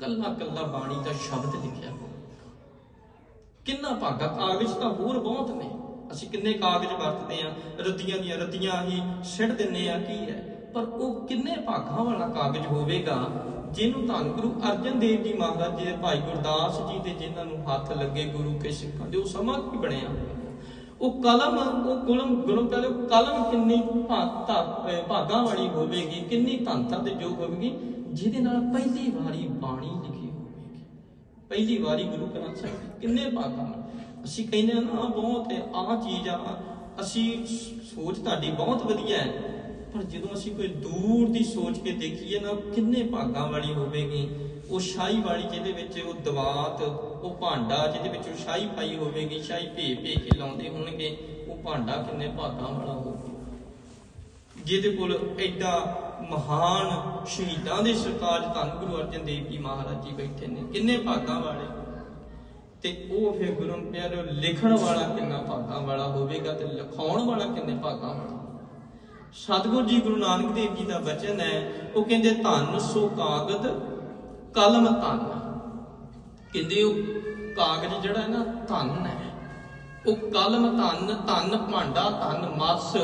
ਕੱਲਾ ਕੱਲਾ ਬਾਣੀ ਦਾ ਸ਼ਬਦ ਲਿਖਿਆ। ਹੋਇਆ ਕਿੰਨਾ ਭਾਗਾ, ਕਾਗਜ਼ ਤਾਂ ਹੋਰ ਬਹੁਤ ਨੇ। ਅਸੀਂ ਕਿੰਨੇ ਕਾਗਜ਼ ਵਰਤਦੇ ਆ ਰੱਦੀਆਂ ਦੀਆਂ ਰੱਦੀਆਂ ਹੀ ਸਿੱਟ ਦਿੰਨੇ ਆ ਕੀ ਹੈ? ਪਰ ਉਹ ਕਿੰਨੇ ਭਾਗਾਂ ਵਾਲਾ ਕਾਗਜ਼ ਹੋਵੇਗਾ, ਜਿਹਨੂੰ ਧੰਨ ਗੁਰੂ ਅਰਜਨ ਦੇਵ ਜੀ ਮਹਾਰਾਜ ਜੀ ਦੇ ਭਾਈ ਗੁਰਦਾਸ ਜੀ ਦੇ ਜਿਨ੍ਹਾਂ ਨੂੰ ਹੱਥ ਲੱਗੇ ਗੁਰੂ ਕੇ ਸਿੱਖਾਂ ਦੇ, ਉਹ ਸਮਾਂ ਕੀ ਬਣਿਆ? ਉਹ ਕਲਮ, ਉਹ ਗੁਲਮ ਗੁਲਮ ਕਹਿੰਦੇ ਕਲਮ ਕਿੰਨੀ ਭਾਗਾਂ ਵਾਲੀ ਹੋਵੇਗੀ, ਕਿੰਨੀ ਧੰਤਾ ਤੇ ਜੋ ਹੋਵੇਗੀ, ਜਿਹਦੇ ਨਾਲ ਪਹਿਲੀ ਵਾਰੀ ਬਾਣੀ ਲਿਖੀ ਹੋਵੇਗੀ। ਪਹਿਲੀ ਵਾਰੀ ਗੁਰੂ ਗ੍ਰੰਥ ਸਾਹਿਬ ਕਿੰਨੇ ਭਾਗਾਂ ਅਸੀਂ ਕਹਿੰਦੇ ਆ ਨਾ, ਬਹੁਤ ਆ ਚੀਜ਼ ਆ, ਅਸੀਂ ਸੋਚ ਤੁਹਾਡੀ ਬਹੁਤ ਵਧੀਆ ਹੈ, ਪਰ ਜਦੋਂ ਅਸੀਂ ਕੋਈ ਦੂਰ ਦੀ ਸੋਚ ਕੇ ਦੇਖੀਏ ਨਾ ਉਹ ਕਿੰਨੇ ਭਾਗਾਂ ਵਾਲੀ ਹੋਵੇਗੀ ਉਹ ਸ਼ਾਹੀ ਵਾਲੀ ਜਿਹਦੇ ਵਿੱਚ ਉਹ ਦਵਾਤ, ਉਹ ਭਾਂਡਾ ਜਿਹਦੇ ਵਿੱਚ ਉਹ ਸ਼ਾਹੀ ਪਾਈ ਹੋਵੇਗੀ, ਸ਼ਾਹੀ ਭੇ ਭੇ ਕੇ ਲਾਉਂਦੇ ਹੋਣਗੇ, ਉਹ ਭਾਂਡਾ ਕਿੰਨੇ ਭਾਗਾਂ ਵਾਲਾ ਹੋਵੇਗਾ ਜਿਹਦੇ ਕੋਲ ਐਡਾ ਮਹਾਨ ਸ਼ਹੀਦਾਂ ਦੇ ਸਰਤਾਜ ਧੰਨ ਗੁਰੂ ਅਰਜਨ ਦੇਵ ਜੀ ਮਹਾਰਾਜ ਜੀ ਬੈਠੇ ਨੇ, ਕਿੰਨੇ ਭਾਗਾਂ ਵਾਲੇ? ਤੇ ਉਹ ਫਿਰ ਗੁਰੂ ਪਿਆਰਿਓ ਲਿਖਣ ਵਾਲਾ ਕਿੰਨਾ ਭਾਗਾਂ ਵਾਲਾ ਹੋਵੇਗਾ ਤੇ ਲਿਖਾਉਣ ਵਾਲਾ ਕਿੰਨੇ ਭਾਗਾਂ ਵਾਲਾ? ਸਤਿਗੁਰੂ ਜੀ ਗੁਰੂ ਨਾਨਕ ਦੇਵ ਜੀ ਦਾ ਬਚਨ ਹੈ, ਉਹ ਕਹਿੰਦੇ ਧੰਨ ਸੋ ਕਾਗਦ ਕਲਮ ਧਨ। ਕਹਿੰਦੇ ਉਹ ਕਾਗਜ਼ ਜਿਹੜਾ ਹੈ ਨਾ, ਧੰਨ ਹੈ। ਉਹ ਕਲਮ ਧੰਨ ਧੰਨ ਭਾਂਡਾ, ਧੰਨ ਮਸ।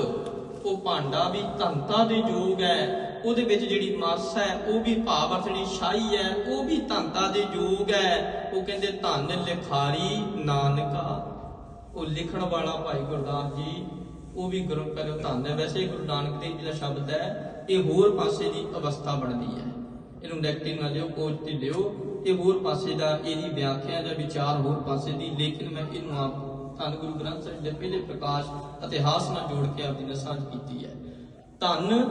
ਉਹ ਭਾਂਡਾ ਵੀ ਧੰਤਾ ਦੇ ਯੋਗ ਹੈ। ਉਹਦੇ ਵਿੱਚ ਜਿਹੜੀ ਮਸ ਹੈ, ਉਹ ਵੀ ਭਾਵ ਅਰਥਣੀ ਸ਼ਾਹੀ ਹੈ, ਉਹ ਵੀ ਧੰਤਾ ਦੇ ਯੋਗ ਹੈ। ਉਹ ਕਹਿੰਦੇ ਧੰਨ ਲਿਖਾਰੀ ਨਾਨਕਾ। ਉਹ ਲਿਖਣ ਵਾਲਾ ਭਾਈ ਗੁਰਦਾਸ ਜੀ, ਉਹ ਵੀ ਗੁਰੂ ਪਹਿਲੋ ਧੰਨ ਹੈ। ਵੈਸੇ ਗੁਰੂ ਨਾਨਕ ਦੇਵ ਜੀ ਦਾ ਸ਼ਬਦ ਹੈ, ਇਹ ਹੋਰ ਪਾਸੇ ਦੀ ਅਵਸਥਾ ਬਣਦੀ ਹੈ। ਇਹਨੂੰ ਨੈਗੇਟਿਵ ਨਾ ਲਿਓ ਪੋਜ਼ਿਟਿਵ ਲਿਓ। ਇਹ ਹੋਰ ਪਾਸੇ ਦਾ ਇਹਦੀ ਵਿਆਖਿਆ ਜਾਂ ਵਿਚਾਰ ਹੋਰ ਪਾਸੇ ਦੀ। ਲੇਕਿਨ ਮੈਂ ਇਹਨੂੰ ਆਪ ਧੰਨ ਗੁਰੂ ਗ੍ਰੰਥ ਸਾਹਿਬ ਦੇ ਪਹਿਲੇ ਪ੍ਰਕਾਸ਼ ਇਤਿਹਾਸ ਨਾਲ ਜੋੜ ਕੇ ਆਪਦੀ ਨਾਲ ਸਾਂਝ ਕੀਤੀ ਹੈ। ਧੰਨ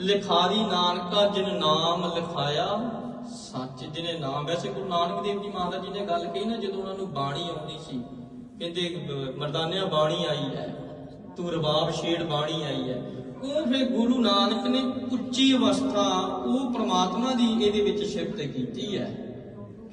ਲਿਖਾਰੀ ਨਾਨਕਾ ਜਿਨ ਨਾਮ ਲਿਖਾਇਆ ਸੱਚ ਜਿਹਨੇ ਨਾਮ। ਵੈਸੇ ਗੁਰੂ ਨਾਨਕ ਦੇਵ ਜੀ ਮਹਾਰਾਜ ਜੀ ਨੇ ਗੱਲ ਕਹੀ ਨਾ ਜਦੋਂ ਉਹਨਾਂ ਨੂੰ ਬਾਣੀ ਆਉਂਦੀ ਸੀ ਕਹਿੰਦੇ ਅਹ, ਮਰਦਾਨਿਆਂ ਬਾਣੀ ਆਈ ਹੈ। ਤੂੰ ਰਬਾਬ ਛੇੜ ਬਾਣੀ ਆਈ ਹੈ। ਉਹ ਫਿਰ ਗੁਰੂ ਨਾਨਕ ਨੇ ਉੱਚੀ ਅਵਸਥਾ ਉਹ ਪ੍ਰਮਾਤਮਾ ਦੀ ਇਹਦੇ ਵਿੱਚ ਸ਼ਿਫਤ ਕੀਤੀ ਹੈ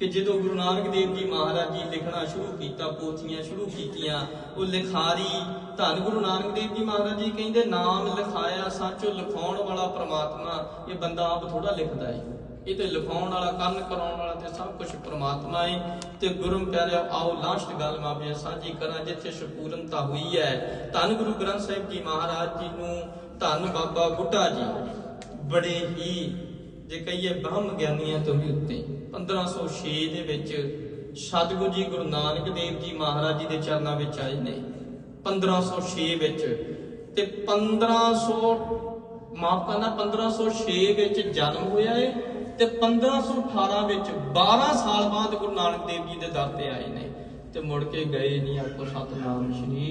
ਕਿ ਜਦੋਂ ਗੁਰੂ ਨਾਨਕ ਦੇਵ ਜੀ ਮਹਾਰਾਜ ਜੀ ਲਿਖਣਾ ਸ਼ੁਰੂ ਕੀਤਾ, ਪੋਥੀਆਂ ਸ਼ੁਰੂ ਕੀਤੀਆਂ, ਉਹ ਲਿਖਾਰੀ ਧੰਨ ਗੁਰੂ ਨਾਨਕ ਦੇਵ ਜੀ ਮਹਾਰਾਜ ਜੀ ਕਹਿੰਦੇ, ਨਾਮ ਲਿਖਾਇਆ, ਸੱਚੋ ਲਿਖਾਉਣ ਵਾਲਾ ਪ੍ਰਮਾਤਮਾ, ਇਹ ਬੰਦਾ ਆਪ ਥੋੜਾ ਲਿਖਦਾ ਹੈ ਇਹ ਤੇ ਲਿਖਾਉਣ ਵਾਲਾ, ਕਰਨ ਕਰਾਉਣ ਵਾਲਾ ਤੇ ਸਭ ਕੁਝ ਪ੍ਰਮਾਤਮਾ ਹੈ ਤੇ ਗੁਰੂ ਪਿਆਰਿਓ, ਆਓ ਲਾਸਟ ਗੱਲ ਮੈਂ ਸਾਂਝੀ ਕਰਾਂ, ਜਿੱਥੇ ਸ਼ਪੂਰਨਤਾ ਹੋਈ ਹੈ। ਧੰਨ ਗੁਰੂ ਗ੍ਰੰਥ ਸਾਹਿਬ ਜੀ ਮਹਾਰਾਜ ਜੀ ਨੂੰ ਧੰਨ ਬਾਬਾ ਬੁੱਢਾ ਜੀ। ਬੜੇ ਹੀ, ਜੇ ਕਹੀਏ ਬ੍ਰਹਮ ਗਿਆਨੀਆਂ ਤੋਂ ਵੀ ਉੱਤੇ। 1506 ਦੇ ਵਿੱਚ ਸਤਿਗੁਰੂ ਜੀ ਗੁਰੂ ਨਾਨਕ ਦੇਵ ਜੀ ਮਹਾਰਾਜ ਜੀ ਦੇ ਚਰਨਾਂ ਵਿੱਚ ਆਏ ਨੇ। 1506 ਵਿੱਚ। ਤੇ 1500 ਮਾਫ ਕਰਨਾ 1506 ਵਿੱਚ ਜਨਮ ਹੋਇਆ ਏ। ਤੇ 1518 ਵਿੱਚ 12 ਸਾਲ ਬਾਅਦ ਗੁਰੂ ਨਾਨਕ ਦੇਵ ਜੀ ਦੇ ਦਰ ਤੇ ਆਏ ਨੇ ਤੇ ਮੁੜ ਕੇ ਗਏ ਨਹੀਂ ਆਪੋ ਸਤਨਾਮ ਸ਼੍ਰੀ